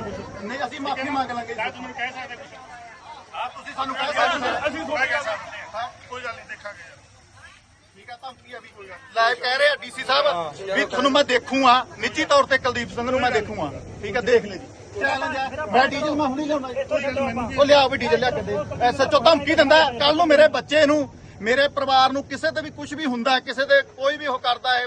ਮੰਗ ਲਾਂਗੇ ਤਾਂ ਤੂੰ ਮੈਨੂੰ ਕਹਿ ਸਕਦਾ ਕੁਝ ਆ ਤੁਸੀਂ ਸਾਨੂੰ ਕਹਿ ਸਕਦੇ ਹੋ। ਅਸੀਂ ਥੋੜਾ ਕਹਿ ਸਕਦੇ ਹਾਂ। ਕੋਈ ਗੱਲ ਨਹੀਂ ਦੇਖਾਂਗੇ। ਯਾਰ ਠੀਕ ਆ ਧਮਕੀ ਆ ਵੀ ਕੋਈ ਗੱਲ ਲਾਈਵ ਕਹਿ ਰਹੇ ਆ ਡੀਸੀ ਸਾਹਿਬ ਵੀ ਤੁਹਾਨੂੰ ਮੈਂ ਦੇਖੂਗਾ ਨਿੱਜੀ ਤੌਰ ਤੇ ਕੁਲਦੀਪ ਸਿੰਘ ਨੂੰ ਮੈਂ ਦੇਖੂਗਾ। ਠੀਕ ਆ ਦੇਖ ਲੈ ਜੀ। ਚੈਲੰਜ ਆ। ਮੈਂ ਡੀਜ਼ਲ ਮੈਂ ਹੁਣੀ ਲਿਆਉਣਾ ਉਹ ਲਿਆ ਵੀ ਡੀਜ਼ਲ ਲਿਆ ਕੇ ਦੇ। ਐਸਐਚਓ ਧਮਕੀ ਦਿੰਦਾ ਕੱਲ ਨੂੰ ਮੇਰੇ ਬੱਚੇ ਨੂੰ ਮੇਰੇ ਪਰਿਵਾਰ ਨੂੰ ਕਿਸੇ ਤੇ ਵੀ ਕੁਝ ਵੀ ਹੁੰਦਾ ਕਿਸੇ ਤੇ ਕੋਈ ਵੀ ਉਹ ਕਰਦਾ ਹੈ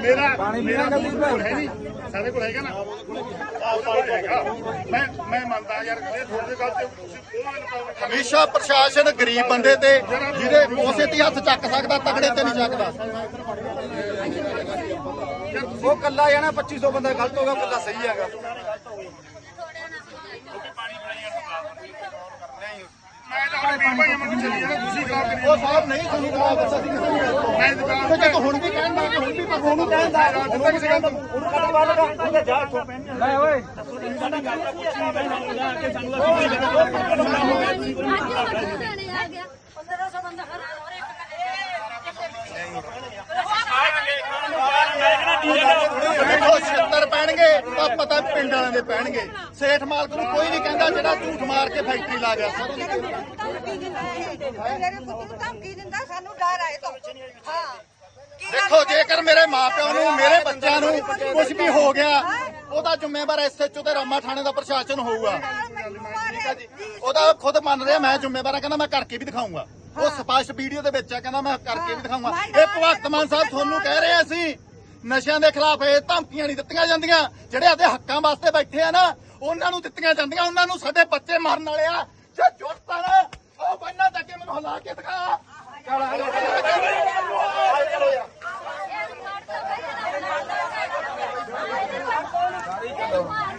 ਮੇਰਾ ਮੇਰਾ ਕੋਲ ਹੈ ਨਹੀਂ ਸਾਡੇ ਕੋਲ ਹੈਗਾ ਨਾ ਹੈਗਾ ਮੈਂ ਮੈਂ ਮੰਨਦਾ ਯਾਰ ਇਹ ਥੋੜੇ ਗੱਲ ਤੇ ਤੁਸੀਂ ਉਹ ਹਮੇਸ਼ਾ ਪ੍ਰਸ਼ਾਸਨ ਗਰੀਬ ਬੰਦੇ ਤੇ, ਜਿਹਦੇ ਉਸੇ ਤੇ ਹੱਥ ਚੱਕ ਸਕਦਾ ਤਗੜੇ ਤੇ ਨਹੀਂ ਚੱਕਦਾ। ਉਹ ਕੱਲਾ ਜਾਣਾ 2500 ਬੰਦਾ ਗਲਤ ਹੋ ਗਿਆ ਕੱਲਾ ਸਹੀ ਹੈਗਾ ਮੈਂ ਤਾਂ ਆਪਣੇ ਵੀਰ ਭਾਈਆਂ ਨੂੰ ਚੱਲੀ ਜਾਣਾ ਤੁਸੀਂ ਕਹੋ ਕਿ ਉਹ ਸਾਹਿਬ ਨਹੀਂ ਤੁਹਾਨੂੰ ਜਵਾਬ ਦੱਸਿਆ ਸੀ ਕਿਸੇ ਨੇ ਮੈਂ ਦੁਕਾਨ ਉਹ ਜੇ ਹੁਣ ਵੀ ਕਹਿਣ ਦਾ ਹੁਣ ਵੀ ਪਰ ਉਹਨੂੰ ਕਹਿਣ ਦਾ ਦਿੱਤਾ ਕਿਸੇ ਗੱਲ ਉਹਨੂੰ ਕੱਟ ਬਾਹਰ ਲਗਾ ਜਾ ਇੱਥੋਂ ਲੈ ਓਏ। ਆ ਗਿਆ 1500 ਬੰਦਾ ਹਰ ਹਰ ਇੱਕ ਦੇਖੋ 76 ਪੈਣਗੇ ਤਾਂ ਪਤਾ ਪਿੰਡ ਵਾਲਿਆਂ ਦੇ ਪੈਣਗੇ। ਸੇਠ ਮਾਲਕ ਨੂੰ ਕੋਈ ਨਹੀਂ ਕਹਿੰਦਾ ਜਿਹੜਾ ਝੂਠ ਮਾਰ ਕੇ ਫੈਕਟਰੀ ਲਾ ਗਿਆ। ਸਰ ਧਮਕੀ ਦਿੰਦਾ ਇਹ। ਮੇਰੇ ਪੁੱਤ ਨੂੰ ਧਮਕੀ ਦਿੰਦਾ ਸਾਨੂੰ ਡਰ ਆਏ ਤੋਂ। ਹਾਂ। ਕੀ ਗੱਲ ਦੇਖੋ ਜੇਕਰ ਮੇਰੇ ਮਾਪਿਆਂ ਨੂੰ ਮੇਰੇ ਬੱਚਿਆਂ ਨੂੰ ਕੁਝ ਵੀ ਹੋ ਗਿਆ ਉਹਦਾ ਜ਼ਿੰਮੇਵਾਰ ਐਸਐਚਓ ਤੇ ਰਾਮਾ ਥਾਣੇ ਦਾ ਪ੍ਰਸ਼ਾਸਨ ਹੋਊਗਾ। ਠੀਕ ਹੈ ਜੀ। ਉਹਦਾ ਖੁਦ ਮੰਨ ਰਿਹਾ ਮੈਂ ਜ਼ਿੰਮੇਵਾਰ ਆ ਕਹਿੰਦਾ ਮੈਂ ਕਰਕੇ ਵੀ ਦਿਖਾਊਂਗਾ। ਉਹ ਸਪਸ਼ਟ ਵੀਡੀਓ ਦੇ ਵਿੱਚ ਆ ਕਹਿੰਦਾ ਮੈਂ ਕਰਕੇ ਵੀ ਦਿਖਾਊਂਗਾ। ਇਹ ਭਗਵੰਤ ਮਾਨ ਸਾਹਿਬ ਤੁਹਾਨੂੰ ਕਹਿ ਰਹੇ। ਅਸੀਂ ਨਸ਼ਿਆਂ ਦੇ ਖਿਲਾਫ ਇਹ ਧਮਕੀਆਂ ਨਹੀਂ ਦਿੱਤੀਆਂ ਜਾਂਦੀਆਂ। ਜਿਹੜੇ ਆਦੇ ਹੱਕਾਂ ਵਾਸਤੇ ਬੈਠੇ ਆ ਨਾ, ਉਹਨਾਂ ਨੂੰ ਦਿੱਤੀਆਂ ਜਾਂਦੀਆਂ। ਉਹਨਾਂ ਨੂੰ ਸਾਡੇ ਬੱਚੇ ਮਾਰਨ ਵਾਲੇ ਆ। ਜੇ ਜੁੜਤਾ ਨਾ, ਉਹ ਬੰਨਾ ਤੱਕ ਮੈਨੂੰ ਹਲਾ ਕੇ ਦਿਖਾ। ਚਲੋ